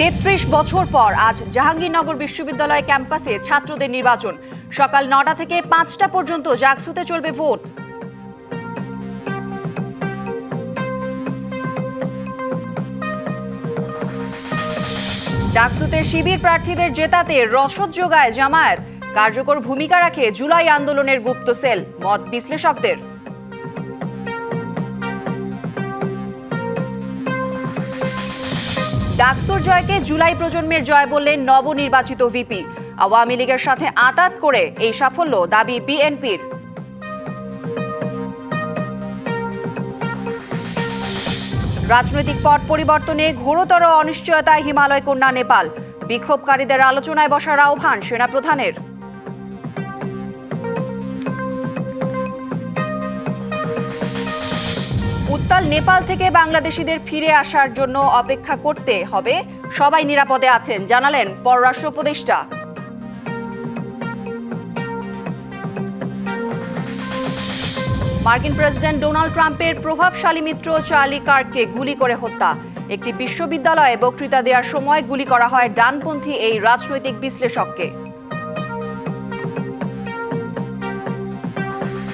তেত্রিশ বছর পর আজ জাহাঙ্গীরনগর বিশ্ববিদ্যালয় ক্যাম্পাসে ছাত্রদের নির্বাচন। সকাল নটা থেকে পাঁচটা পর্যন্ত জাকসুতে চলবে ভোট। ডাকসুতে শিবির প্রার্থীদের জেতাতে রসদ যোগায় জামায়াত। কার্যকর ভূমিকা রাখে জুলাই আন্দোলনের গুপ্ত সেল, মত বিশ্লেষকদের। ডাকসুর জয়কে জুলাই প্রজন্মের জয় বললেন নবনির্বাচিত ভিপি। আওয়ামী লীগের সাথে আতাত করে এই সাফল্য দাবি বিএনপির। রাজনৈতিক পট পরিবর্তনে ঘোরতর অনিশ্চয়তায় হিমালয় কন্যা নেপাল। বিক্ষোভকারীদের আলোচনায় বসার আহ্বান সেনাপ্রধানের। উত্তাল নেপাল থেকে বাংলাদেশিদের ফিরে আসার জন্য অপেক্ষা করতে হবে। সবাই নিরাপদে আছেন, জানালেন পররাষ্ট্র উপদেষ্টা। মার্কিন প্রেসিডেন্ট ডোনাল্ড ট্রাম্পের প্রভাবশালী মিত্র চার্লি কার্ককে গুলি করে হত্যা। একটি বিশ্ববিদ্যালয়ে বক্তৃতা দেওয়ার সময় গুলি করা হয় ডানপন্থী এই রাজনৈতিক বিশ্লেষককে।